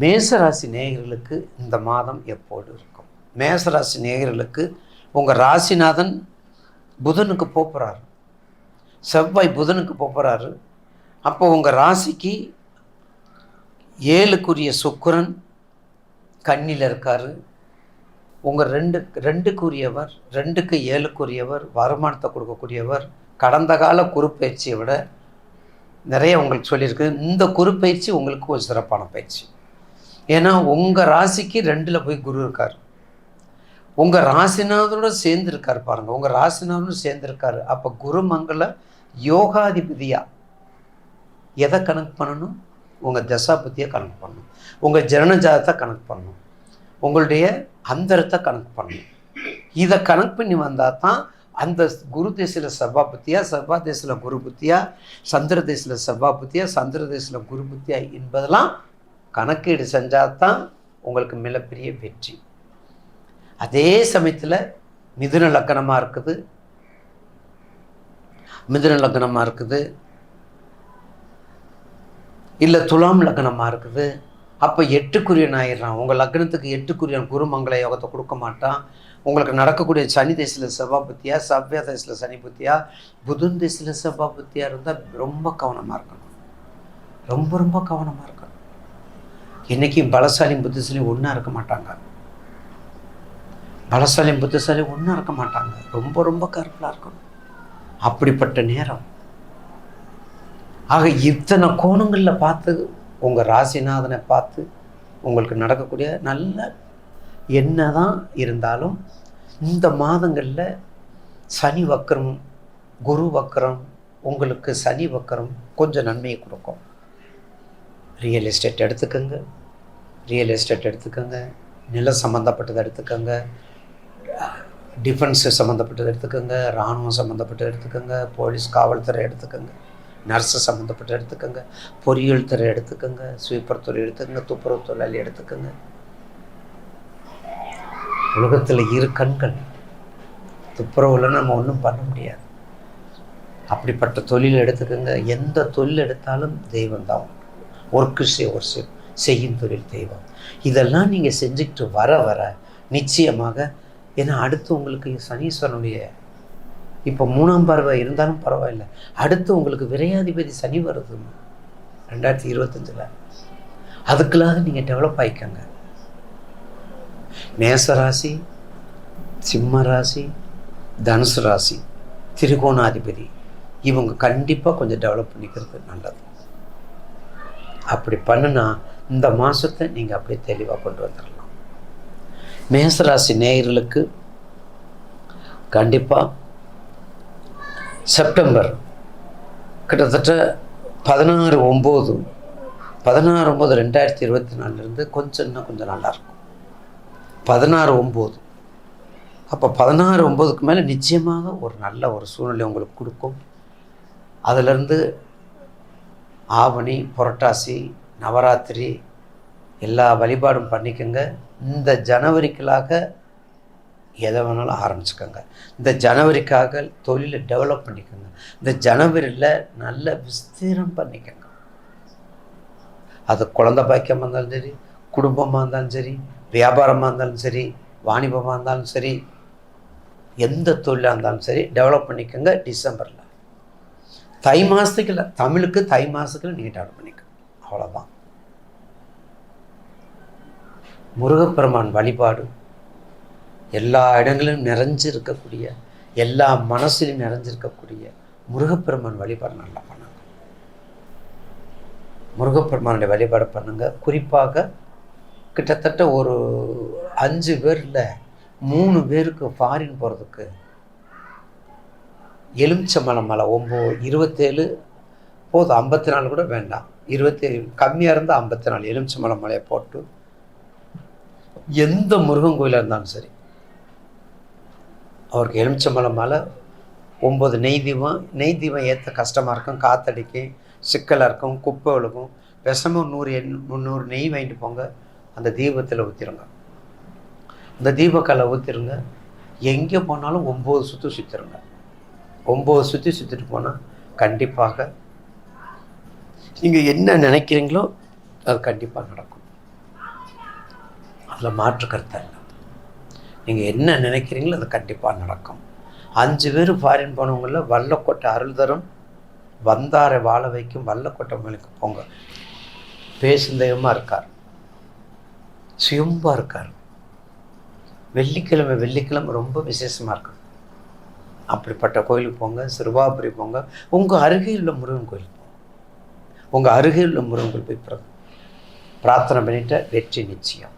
மேசராசி நேயர்களுக்கு இந்த மாதம் எப்போது இருக்கும்? மேசராசி நேயர்களுக்கு உங்கள் ராசிநாதன் புதனுக்கு போகிறாரு செவ்வாய் புதனுக்கு போகிறாரு அப்போ உங்கள் ராசிக்கு ஏழுக்குரிய சுக்கிரன் கண்ணியில் இருக்கார். உங்கள் ரெண்டு ரெண்டுக்குரியவர் ரெண்டுக்கு ஏழுக்குரியவர் வருமானத்தை கொடுக்கக்கூடியவர் கடந்த கால குறுப்பயிற்சியை விட நிறைய உங்களுக்கு சொல்லியிருக்கு. இந்த குறுப்பயிற்சி உங்களுக்கு ஒரு சிறப்பான பயிற்சி. ஏன்னா உங்கள் ராசிக்கு ரெண்டில் போய் குரு இருக்கார். உங்கள் ராசிநாதனோட சேர்ந்துருக்கார் பாருங்கள் உங்கள் ராசிநாதனும் சேர்ந்துருக்காரு. அப்போ குருமங்கள யோகாதிபதியாக எதை கணக்கு பண்ணணும்? உங்கள் தசாபதியை கணக்கு பண்ணணும். உங்கள் ஜனனஜாதத்தை கணக்கு பண்ணணும். உங்களுடைய அந்தரத்தை கணக்கு பண்ணணும். இதை கணக்கு பண்ணி வந்தால் தான் அந்த குரு தேசியில் செவ்வா புத்தியா செவ்வா தேசியில் குரு புத்தியா சந்திர தேசியில் செவ்வா புத்தியா சந்திர தேசியில் குரு புத்தியா என்பதெல்லாம் கணக்கீடு செஞ்சால் தான் உங்களுக்கு மிகப்பெரிய வெற்றி. அதே சமயத்தில் மிதுன லக்கணமாக இருக்குது. மிதுன லக்கணமாக இருக்குது. இல்லை துலாம் லக்னமாக இருக்குது. அப்போ எட்டுக்குரியன் ஆயிடுறான் உங்கள் லக்னத்துக்கு எட்டுக்குரியன் குருமங்கள யோகத்தை கொடுக்க மாட்டான். உங்களுக்கு நடக்கக்கூடிய சனி தேசியில் செவ்வாபத்தியா சவ்யா தேசியில் சனி புத்தியா புதன் தேசியில் செவ்வாபத்தியா இருந்தால் ரொம்ப கவனமாக இருக்கணும். ரொம்ப ரொம்ப கவனமாக இருக்கணும். என்றைக்கும் பலசாலியும் புத்திசாலியும் ஒன்றா இருக்க மாட்டாங்க. பலசாலியும் புத்திசாலியும் ஒன்றா இருக்க மாட்டாங்க. ரொம்ப ரொம்ப கருப்பில் இருக்கணும். அப்படிப்பட்ட நேரம். ஆக இத்தனை கோணங்களில் பார்த்து உங்கள் ராசிநாதனை பார்த்து உங்களுக்கு நடக்கக்கூடிய நல்ல என்ன தான் இருந்தாலும் இந்த மாதங்களில் சனி வக்கரம் குரு வக்கரம் உங்களுக்கு சனி வக்கரம் கொஞ்சம் நன்மையை கொடுக்கும். ரியல் எஸ்டேட் எடுத்துக்கோங்க. ரியல் எஸ்டேட் எடுத்துக்கோங்க. நில சம்மந்தப்பட்டதை எடுத்துக்கோங்க. டிஃபென்ஸு சம்மந்தப்பட்டதை எடுத்துக்கோங்க. இராணுவம் சம்மந்தப்பட்டதை எடுத்துக்கோங்க. போலீஸ் காவல்துறை எடுத்துக்கோங்க. நர்ஸு சம்மந்தப்பட்ட எடுத்துக்கோங்க. பொறியியல் துறை எடுத்துக்கோங்க. ஸ்வீப்பர் துறை எடுத்துக்கோங்க. துப்புரவு தொழிலாளி எடுத்துக்கோங்க. உலகத்தில் இரு கண்கள். துப்புரவில் நம்ம ஒன்றும் பண்ண முடியாது. அப்படிப்பட்ட தொழில் எடுத்துக்கோங்க. எந்த தொழில் எடுத்தாலும் தெய்வம் தான் ஒர்க்கு செய் ஒரு செய்யும் தொழில் தெய்வம். இதெல்லாம் நீங்கள் செஞ்சுக்கிட்டு வர வர நிச்சயமாக ஏன்னா அடுத்து உங்களுக்கு சனீஸ்வரனுடைய இப்போ மூணாம் பறவை இருந்தாலும் பரவாயில்ல. அடுத்து உங்களுக்கு விரையாதிபதி சனி வருது. ரெண்டாயிரத்தி இருபத்தஞ்சில். அதுக்குள்ளாக நீங்கள் டெவலப் ஆகிக்கங்க மேசராசி சிம்ம ராசி தனுசு ராசி திரிகோணாதிபதி இவங்க கண்டிப்பாக கொஞ்சம் டெவலப் பண்ணிக்கிறது நல்லது. அப்படி பண்ணுனா இந்த மாதத்தை நீங்கள் அப்படியே தெளிவாக கொண்டு வந்துடலாம் மேசராசி நேயர்களுக்கு கண்டிப்பாக செப்டம்பர் கிட்டத்தட்ட பதினாறு ஒம்பது பதினாறு ஒம்பது ரெண்டாயிரத்தி இருபத்தி நாலுலேருந்து கொஞ்சம் இன்னும் கொஞ்சம் நல்லாயிருக்கும் பதினாறு ஒம்பது. அப்போ பதினாறு ஒம்போதுக்கு மேலே நிச்சயமாக ஒரு நல்ல ஒரு சூழ்நிலை உங்களுக்கு கொடுக்கும். அதிலிருந்து ஆவணி புரட்டாசி நவராத்திரி எல்லா வழிபாடும் பண்ணிக்கோங்க. இந்த ஜனவரிக்கலாக எதை வேணாலும் ஆரம்பிச்சுக்கோங்க. இந்த ஜனவரிக்காக தொழிலை டெவலப் பண்ணிக்கோங்க. இந்த ஜனவரியில் நல்ல விஸ்தீரம் பண்ணிக்கோங்க. அது குழந்த பாக்கியமாக இருந்தாலும் சரி குடும்பமாக இருந்தாலும் சரி வியாபாரமாக இருந்தாலும் சரி வாணிபமாக இருந்தாலும் சரி எந்த தொழிலாக இருந்தாலும் சரி டெவலப் பண்ணிக்கோங்க டிசம்பரில். தை மாதத்துக்கு இல்லை தமிழுக்கு தை மாதத்துக்கு நீங்கள் டெவலப் பண்ணிக்கோங்க அவ்வளோதான் முருகப்பெருமான் வழிபாடு எல்லா இடங்களிலும் நிறைஞ்சு இருக்கக்கூடிய எல்லா மனசிலும் நிறைஞ்சிருக்கக்கூடிய முருகப்பெருமான் வழிபாடு நல்லா பண்ணுங்க. முருகப்பெருமானுடைய வழிபாடு பண்ணுங்க. குறிப்பாக கிட்டத்தட்ட ஒரு அஞ்சு பேரில் மூணு பேருக்கு ஃபாரின் போகிறதுக்கு எலுமிச்சம்பழம் மலை ஒம்பது இருபத்தேழு போதும் ஐம்பத்தி நாலு கூட வேண்டாம். இருபத்தேழு கம்மியாக இருந்தால் ஐம்பத்தி நாலு எலுமிச்சம்பழம் மலையை போட்டு எந்த முருகன் கோயிலாக இருந்தாலும் சரி அவருக்கு எலுமிச்சம்பழம் மலை ஒம்பது நெய் தீபம் நெய் தீபம் ஏற்ற கஷ்டமாக இருக்கும் காத்தடிக்கும் சிக்கலாக இருக்கும் குப்பை விழுகும் விஷமும் நூறு எண் முந்நூறு நெய் வாங்கிட்டு போங்க அந்த தீபத்தில் ஊற்றிருங்க அந்த தீபக்கலை ஊற்றிருங்க எங்கே போனாலும் ஒம்பது சுற்று சுற்றிருங்க ஒம்பது சுற்றி சுற்றிட்டு போனால் கண்டிப்பாக நீங்கள் என்ன நினைக்கிறீங்களோ அது கண்டிப்பாக நடக்கும். அதில் மாற்று கருத்து இல்லை நீங்கள் என்ன நினைக்கிறீங்களோ அது கண்டிப்பாக நடக்கும். அஞ்சு பேர் ஃபாரின் போனவங்களில் வல்லக்கோட்டை அருள் தரும் வந்தாரை வாழ வைக்கும் வல்லக்கோட்டை மேலுக்கு போங்க. பேசுந்தயமாக இருக்கார். சுயம்பாக இருக்கார். வெள்ளிக்கிழமை வெள்ளிக்கிழமை ரொம்ப விசேஷமாக இருக்கும் அப்படிப்பட்ட கோயிலுக்கு போங்க சிறுவாபுரி போங்க. உங்கள் அருகே உள்ள முருகன் கோயிலுக்கு போங்க. உங்கள் அருகே உள்ள முருகன் கோயில் போய் பிரார்த்தனை பண்ணிட்ட வெற்றி நிச்சயம்.